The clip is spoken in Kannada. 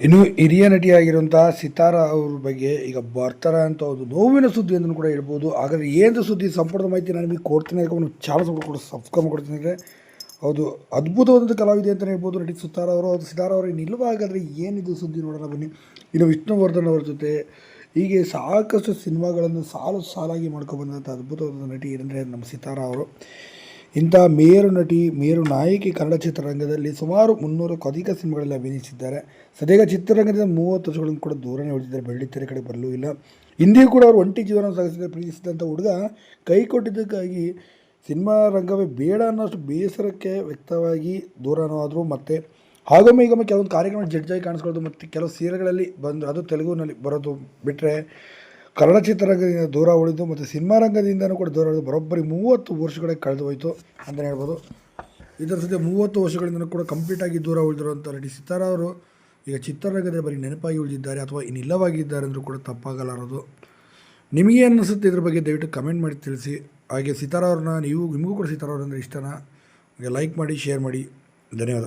ಇನ್ನು ಹಿರಿಯ ನಟಿಯಾಗಿರುವಂಥ ಸಿತಾರ ಅವ್ರ ಬಗ್ಗೆ ಈಗ ಬರ್ತಾರ ಅಂತ ಒಂದು ನೋವಿನ ಸುದ್ದಿ ಅಂತ ಕೂಡ ಹೇಳ್ಬೋದು. ಹಾಗಾದರೆ ಏನು ಸುದ್ದಿ ಸಂಪೂರ್ಣ ಮಾಹಿತಿ ನಾನು ನಿಮಗೆ ಕೊಡ್ತೀನಿ ಚಾನಲ್ ಸಪೋರ್ಟ್ ಕೂಡ ಸಬ್ಸ್ಕ್ರೈಬ್ ಕೊಡ್ತೀನಿ ಅಂದರೆ ಹೌದು ಅದ್ಭುತವಾದಂಥ ಕಲಾವಿದೆ ಅಂತಲೇ ಹೇಳ್ಬೋದು ನಟಿ ಸುತಾರ ಅವರು. ಅದು ಸಿತಾರ ಅವರು ನಿಲ್ಲುವ ಹಾಗಾದರೆ ಏನಿದು ಸುದ್ದಿ ನೋಡೋಣ ಬನ್ನಿ. ಇನ್ನು ವಿಷ್ಣುವರ್ಧನ್ ಅವರ ಜೊತೆ ಹೀಗೆ ಸಾಕಷ್ಟು ಸಿನಿಮಾಗಳನ್ನು ಸಾಲು ಸಾಲಾಗಿ ಮಾಡ್ಕೊಬಂದಂಥ ಅದ್ಭುತವಾದ ನಟಿ ಏನಂದರೆ ನಮ್ಮ ಸಿತಾರ ಅವರು. ಇಂಥ ಮೇರು ನಟಿ, ಮೇರು ನಾಯಕಿ ಕನ್ನಡ ಚಿತ್ರರಂಗದಲ್ಲಿ ಸುಮಾರು ಮುನ್ನೂರಕ್ಕೂ ಅಧಿಕ ಸಿನಿಮಾಗಳಲ್ಲಿ ಅಭಿನಯಿಸಿದ್ದಾರೆ. ಸದ್ಯ ಚಿತ್ರರಂಗದಿಂದ ಮೂವತ್ತು ವರ್ಷಗಳನ್ನು ಕೂಡ ದೂರನೇ ಉಳಿದಿದ್ದಾರೆ. ಬೆಳ್ಳಿತೆರೆ ಕಡೆ ಬರಲೂ ಇಲ್ಲ. ಹಿಂದಿಯೂ ಕೂಡ ಅವರು ಒಂಟಿ ಜೀವನ ಸಾಗಿಸಿದ ಪ್ರೀತಿಸಿದಂಥ ಹುಡುಗ ಕೈ ಕೊಟ್ಟಿದ್ದಕ್ಕಾಗಿ ಸಿನಿಮಾ ರಂಗವೇ ಬೇಡ ಅನ್ನೋಷ್ಟು ಬೇಸರಕ್ಕೆ ವ್ಯಕ್ತವಾಗಿ ದೂರನೂ ಆದರು ಮತ್ತು ಹಾಗೊಮ್ಮೆ ಈಗೊಮ್ಮೆ ಕೆಲವೊಂದು ಕಾರ್ಯಕ್ರಮ ಜಡ್ಜಾಗಿ ಕಾಣಿಸ್ಕೊಳ್ಳೋದು ಮತ್ತು ಕೆಲವು ಸೀರೆಗಳಲ್ಲಿ ಬಂದು ಅದು ತೆಲುಗುನಲ್ಲಿ ಬರೋದು ಬಿಟ್ಟರೆ ಕನ್ನಡ ಚಿತ್ರರಂಗದಿಂದ ದೂರ ಉಳಿದು ಮತ್ತು ಸಿನಿಮಾ ರಂಗದಿಂದನೂ ಕೂಡ ದೂರ ಉಳಿದು ಬರೋಬ್ಬರಿ ಮೂವತ್ತು ವರ್ಷಗಳೇ ಕಳೆದು ಹೋಯಿತು ಅಂತಲೇ ಹೇಳ್ಬೋದು. ಇದರ ಜೊತೆ ಮೂವತ್ತು ವರ್ಷಗಳಿಂದ ಕೂಡ ಕಂಪ್ಲೀಟಾಗಿ ದೂರ ಉಳಿದಿರುವಂಥ ನಟಿ ಸಿತಾರ ಅವರು ಈಗ ಚಿತ್ರರಂಗದ ಬರೀ ನೆನಪಾಗಿ ಉಳಿದಿದ್ದಾರೆ ಅಥವಾ ಇನ್ನಿಲ್ಲವಾಗಿದ್ದಾರೆ ಅಂದರೂ ಕೂಡ ತಪ್ಪಾಗಲಾರದು. ನಿಮಗೆ ಅನ್ನಿಸುತ್ತೆ ಇದ್ರ ಬಗ್ಗೆ ದಯವಿಟ್ಟು ಕಮೆಂಟ್ ಮಾಡಿ ತಿಳಿಸಿ. ಹಾಗೆ ಸಿತಾರ ಅವ್ರನ್ನ ನೀವು, ನಿಮಗೂ ಕೂಡ ಸಿತಾರ ಅವ್ರಂದ್ರೆ ಇಷ್ಟನ? ಲೈಕ್ ಮಾಡಿ ಶೇರ್ ಮಾಡಿ. ಧನ್ಯವಾದ.